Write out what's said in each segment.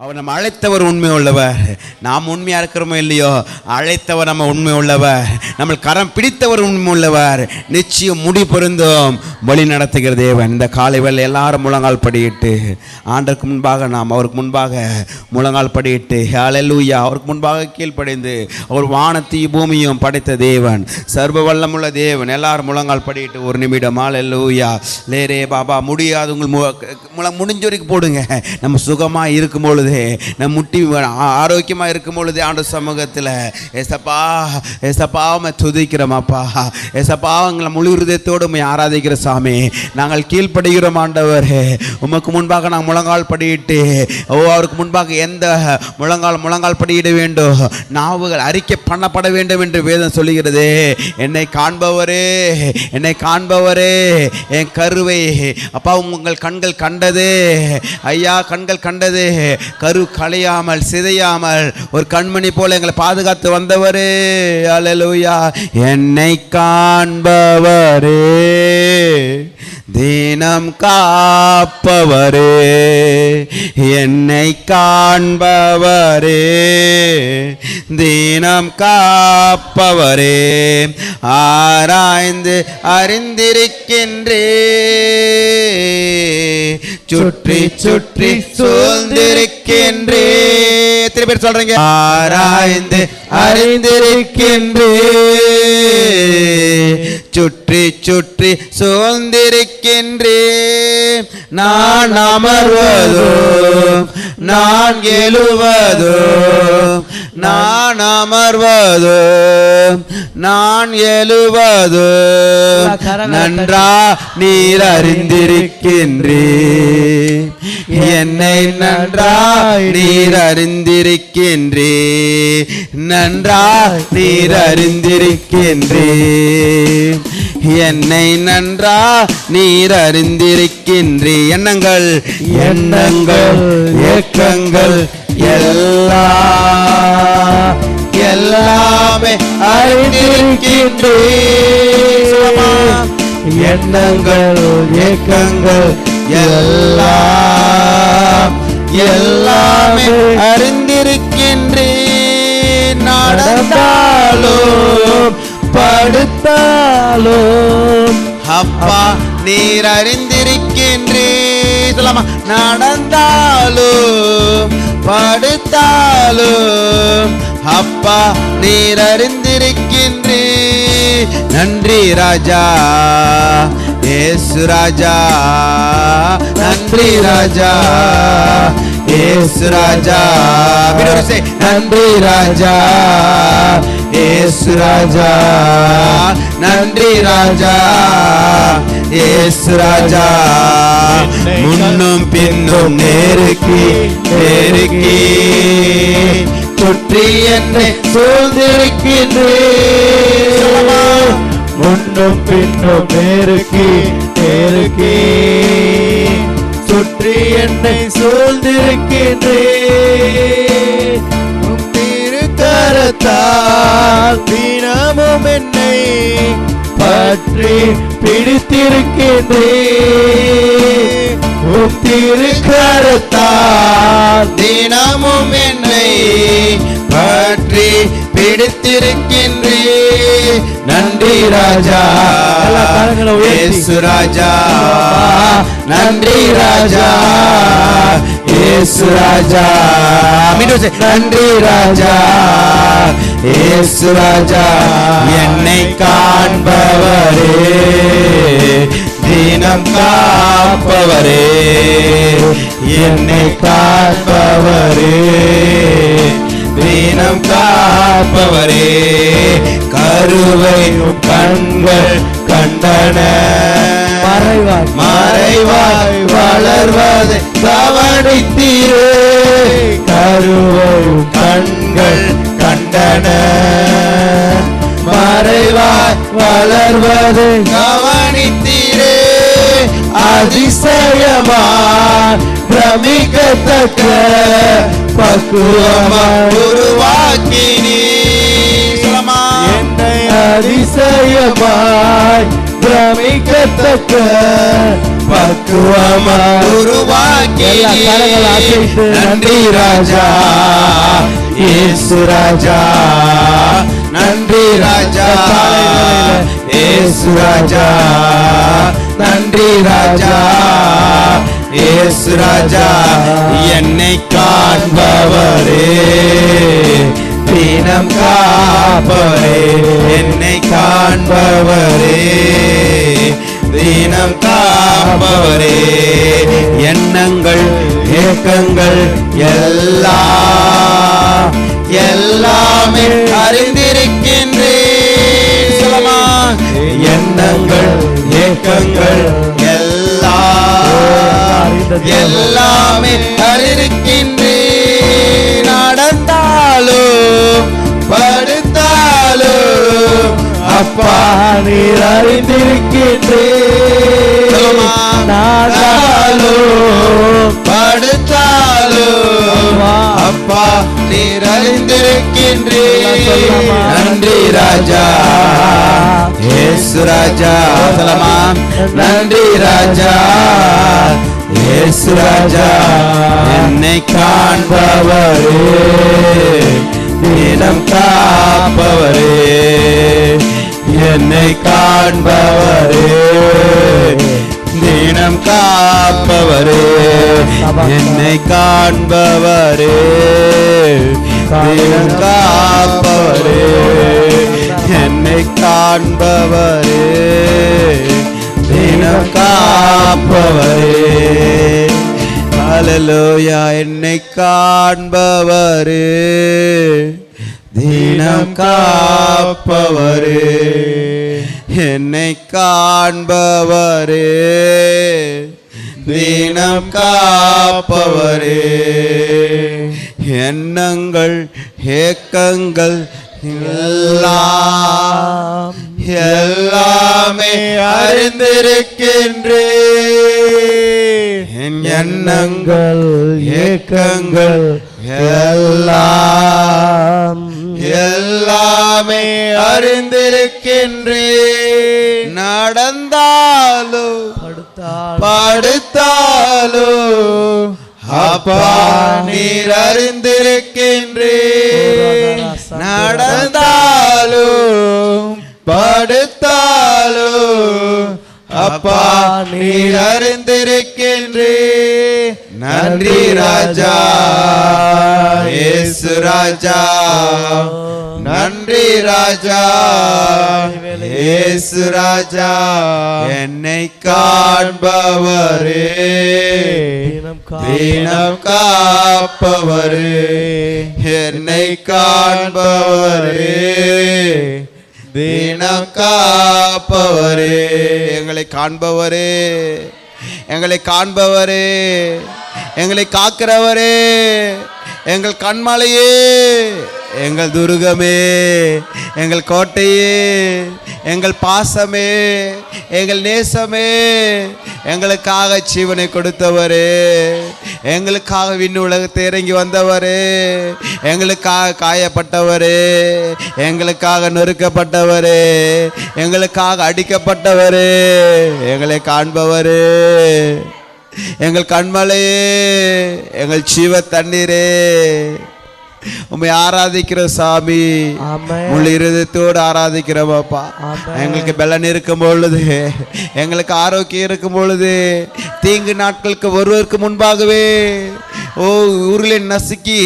அவர் நம்ம அழைத்தவர் உண்மை உள்ளவர் நாம் உண்மையாக இருக்கிறோமோ இல்லையோ அழைத்தவர் நம்ம உண்மை உள்ளவர் நம்ம கரம் பிடித்தவர் உண்மை உள்ளவர் நிச்சயம் முடி பொருந்தும். வழி நடத்துகிற தேவன். இந்த காலை வேலை எல்லாரும் முழங்கால் படியிட்டு ஆண்டருக்கு முன்பாக நாம் அவருக்கு முன்பாக முழங்கால் படியிட்டு ஹalleluya அவருக்கு முன்பாக கீழ்ப்படைந்து அவர் வானத்தையும் பூமியும் படைத்த தேவன். சர்வ வல்லமுள்ள தேவன். எல்லாரும் முழங்கால் படியிட்டு ஒரு நிமிடம் ஹalleluya லேரே பாபா முடியாது உங்கள் முழ முடிஞ்ச வரைக்கும் போடுங்க. நம்ம சுகமாக இருக்கும்பொழுது பொழுது நம் முட்டி ஆரோக்கியமாக இருக்கும் பொழுது ஆண்டு சமூகத்தில் ஏசப்பா ஏசப்பா துதிக்கிறோம் அப்பா. ஏசப்பா உங்களை முழு இருதயத்தோடு உண்மை ஆராதிக்கிற சாமி. நாங்கள் கீழ்ப்படுகிறோம் ஆண்டவர். உமக்கு முன்பாக நாங்கள் முழங்கால் படியிட்டு ஓ அவருக்கு முன்பாக எந்த முழங்கால் முழங்கால் படியிட வேண்டும் நாவுகள் அறிக்கை பண்ணப்பட வேண்டும் என்று வேதம் சொல்லுகிறது. என்னை காண்பவரே என்னை காண்பவரே என் கருவை அப்பா உங்கள் கண்கள் கண்டது. ஐயா கண்கள் கண்டது. கரு களையாமல் சிதையாமல் ஒரு கண்மணி போல எங்களை பாதுகாத்து வந்தவரே. அலலூயா என்னை காண்பவரே. தினம் காப்பவரே என்னை காண்பவரே. தினம் காப்பவரே ஆராய்ந்து அறிந்திருக்கின்றே சுற்றி சுற்றி சூழ்ந்திருக்கின்றே. எத்தனை பேர் சொல்றீங்க? ஆராய்ந்து அறிந்திருக்கின்றே சுற்றி சுற்றி சூழ்ந்திருக்க சூழ்ந்திருக்கின்றே நான் அமர்வதோ நான் எழுவதோ நான் அமர்வதோ நான் எழுவதோ நன்றா நீர் அறிந்திருக்கின்றே. என்னை நன்றா நீர் அறிந்திருக்கின்றே. நன்றா நீர் அறிந்திருக்கின்றே. என்னை நன்றா நீர் அறிந்திருக்கின்றே எண்ணங்கள். எண்ணங்கள் ஏக்கங்கள் எல்லா எல்லாமே அறிந்திருக்கின்றே எண்ணங்கள் ஏக்கங்கள் எல்லாம் எல்லாமே அறிந்திருக்கின்றே நடந்தாலும் படுத்தாலோ? அப்பா நீர் அறிந்திருக்கின்றே சொல்லாமா? நடந்தாலோ? படுத்தாலோ? அப்பா நீர் அறிந்திருக்கின்றே நன்றி ராஜா. ஏசு ராஜா. நன்றி ராஜா. ஏசு ராஜா இன்னொரு நன்றி ராஜா ஏசு ராஜா நன்றி ராஜா ஏசு ராஜா முன்னும் பின்னும் நேருக்கு நேருக்கு சுற்றி என்னை சூழ்ந்திருக்கின்றே முன்னும் பின்னும் நேருக்கு நேருக்கே சுற்றி என்னை சூழ்ந்திருக்கின்றேன். உம் தினமும் என்னை பற்றி பிடித்திருக்கின்றேன். உம் திருக்கரத்தால் தினமும் என்னை பற்றி பிடித்திருக்கின்றே நன்றி ராஜா. ஏசு ராஜா. நன்றி ராஜா. ஏசு ராஜா. மீண்டும் நன்றி ராஜா. ஏசு ராஜா. என்னை காண்பவரே. தினம் காப்பவரே. என்னை காப்பவரே. தினம் காப்பவரே. கருவை உம் கண்கள் கண்டன. மறைவாய். மறைவாய் வளர்வதை கவனித்தீரே. கருவை உம் கண்கள் கண்டன. மறைவாய் வளர்வதை கவனித்தீரே. அதிசயமாய் பிரமிக்கத்தக்க பக்குவமாய் உருவாக்கினீ சொல்லமா என்னை அதிசயமாய் பிரமிக்கத்தக்க பக்குவமா உருவாக்கி அசைத்து நன்றி ராஜா. இயேசு ராஜா. நன்றி ராஜா. இயேசு ராஜா. நன்றி ராஜா. இயேசு ராஜா. என்னை காண்பவரே. தினம் காப்பவரே என்னை காண்பவரே. தினம் காப்பவரே எண்ணங்கள் ஏக்கங்கள் எல்லாம் எல்லாமே அறிந்திருக்கின்றேன். எண்ணங்கள் ஏக்கங்கள் எல்லாம் எல்லாமே அப்பா நீர் அறிந்திருக்கின்றேன் சொல்லுமா. நாடாலும் படுத்தாலும் அப்பா நீர் அறிந்திருக்கின்றேன் சொல்லமா. நன்றி ராஜா. ஏசு ராஜா. சொல்லமா? நன்றி ராஜா. ஏசு ராஜா. என்னை காண்பவரே. தினம் காப்பவரே. காண்பவரே. தினம் காப்பவரே. என்னை காண்பவரே. தினம் காப்பவரே. என்னை காண்பவரே. தினம் காப்பவரே. அலலோயா என்னை காண்பவரே. தினம் காப்பவரே. என்னை காண்பவரே தீனம் காப்பவரே. எண்ணங்கள் ஏக்கங்கள் எல்லாம் எல்லாமே அறிந்திருக்கின்றே. என் எண்ணங்கள் ஏக்கங்கள் எல்லாம் எல்லாமே அறிந்திருக்கின்றேன். நடந்தாலும் படுத்தால் அப்பா நீர் அறிந்திருக்கின்றேன். நடந்தாலும் படுத்தாலும் அப்பா நீர் அறிந்திருக்கின்றேன். நன்றி ராஜா. இயேசு ராஜா. நன்றி ராஜா. இயேசு ராஜா. என்னை காண்பவரே. தினம் தினம் காப்பவரே. என்னை காண்பவரே. தினம் காப்பவரே. எங்களை காண்பவரே. எங்களை காண்பவரே. எங்களை காக்கிறவரே எங்கள் கண்மலையே எங்கள் துருகமே எங்கள் கோட்டையே எங்கள் பாசமே எங்கள் நேசமே எங்களுக்காக ஜீவனை கொடுத்தவரே எங்களுக்காக விண்ணு உலகத்தை இறங்கி வந்தவரே எங்களுக்காக காயப்பட்டவரே எங்களுக்காக நொறுக்கப்பட்டவரே எங்களுக்காக அடிக்கப்பட்டவரே எங்களை காண்பவரே. எங்கள் கண்மலையே எங்கள் ஜீவ தண்ணீரே உம்மை ஆராதிக்கிற சாமி. முழு இருதயத்தோடு ஆராதிக்கிறோமாப்பா ஆமென். எங்களுக்கு பலன் இருக்கும் பொழுது எங்களுக்கு ஆரோக்கியம் இருக்கும் பொழுது தீங்கு நாட்களுக்கு வருவதற்கு முன்பாகவே ஓ உருளின் நசுக்கி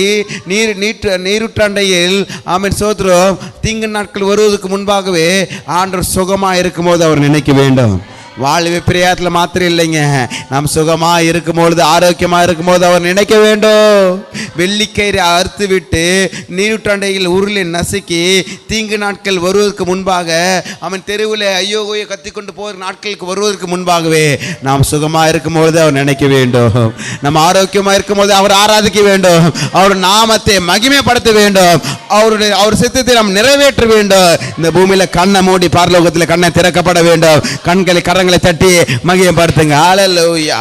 நீர் நீட்டு நீருற்றண்டையில் ஆமென் சோத்திரம் தீங்கு நாட்கள் வருவதற்கு முன்பாகவே ஆண்டவர் சுகமாக இருக்கும்போது அவர் நினைக்க வேண்டும் வாழ்வு பிரியாத்தில் மாத்திரம் இல்லைங்க. நாம் சுகமாக இருக்கும்பொழுது ஆரோக்கியமாக இருக்கும்போது அவர் நினைக்க வேண்டும். வெள்ளிக்கயிறை அறுத்து விட்டு நீருட்டண்டையில் உருளை நசுக்கி தீங்கு நாட்கள் வருவதற்கு முன்பாக அவன் தெருவில் ஐயோ கோயோ கத்திக்கொண்டு போகிற நாட்களுக்கு வருவதற்கு முன்பாகவே நாம் சுகமாக இருக்கும்பொழுது அவர் நினைக்க வேண்டும். நம்ம ஆரோக்கியமாக இருக்கும்போது அவர் ஆராதிக்க வேண்டும். அவர் நாமத்தை மகிமைப்படுத்த வேண்டும். அவருடைய அவர் சித்தத்தை நாம் நிறைவேற்ற வேண்டும். இந்த பூமியில கண்ணை மூடி பார்லோகத்தில் கண்ணை திறக்கப்பட வேண்டும். கண்களை கர கரங்களை தட்டி மகிமைப்படுத்துங்க. ஹalleluya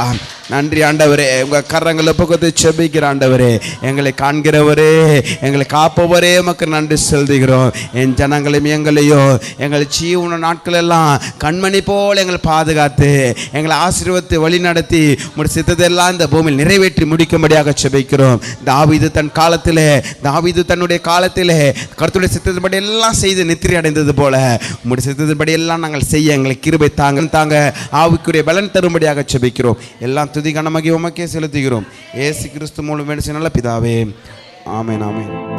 நன்றி ஆண்டவரே. உங்கள் கரங்களை பக்கத்து செபிக்கிற ஆண்டவரே. எங்களை காண்கிறவரே எங்களை காப்பவரே உமக்கு நன்றி செலுத்துகிறோம். என் ஜனங்களையும் எங்களையும் எங்கள் ஜீவன நாட்களெல்லாம் கண்மணி போல் எங்களை பாதுகாத்து எங்களை ஆசீர்வத்து வழி நடத்தி உங்களுடைய சித்தத்தெல்லாம் இந்த பூமியில் நிறைவேற்றி முடிக்கும்படியாக செபிக்கிறோம். தாவிது தன் காலத்திலே தாவிது தன்னுடைய காலத்திலே கருத்துடைய சித்தத்தின்படி எல்லாம் செய்து நித்திரை அடைந்தது போல உங்களுடைய சித்தத்தின்படி எல்லாம் நாங்கள் செய்ய எங்களை கிருபை தாங்க தாங்க ஆவிக்குரிய பலன் தரும்படியாக செபிக்கிறோம். எல்லாம் துதி கனமகி உமக்கே செலுத்துகிறோம். ஏசு கிறிஸ்து மூலம் வேணும் நல்ல பிதாவே. ஆமேன் ஆமேன்.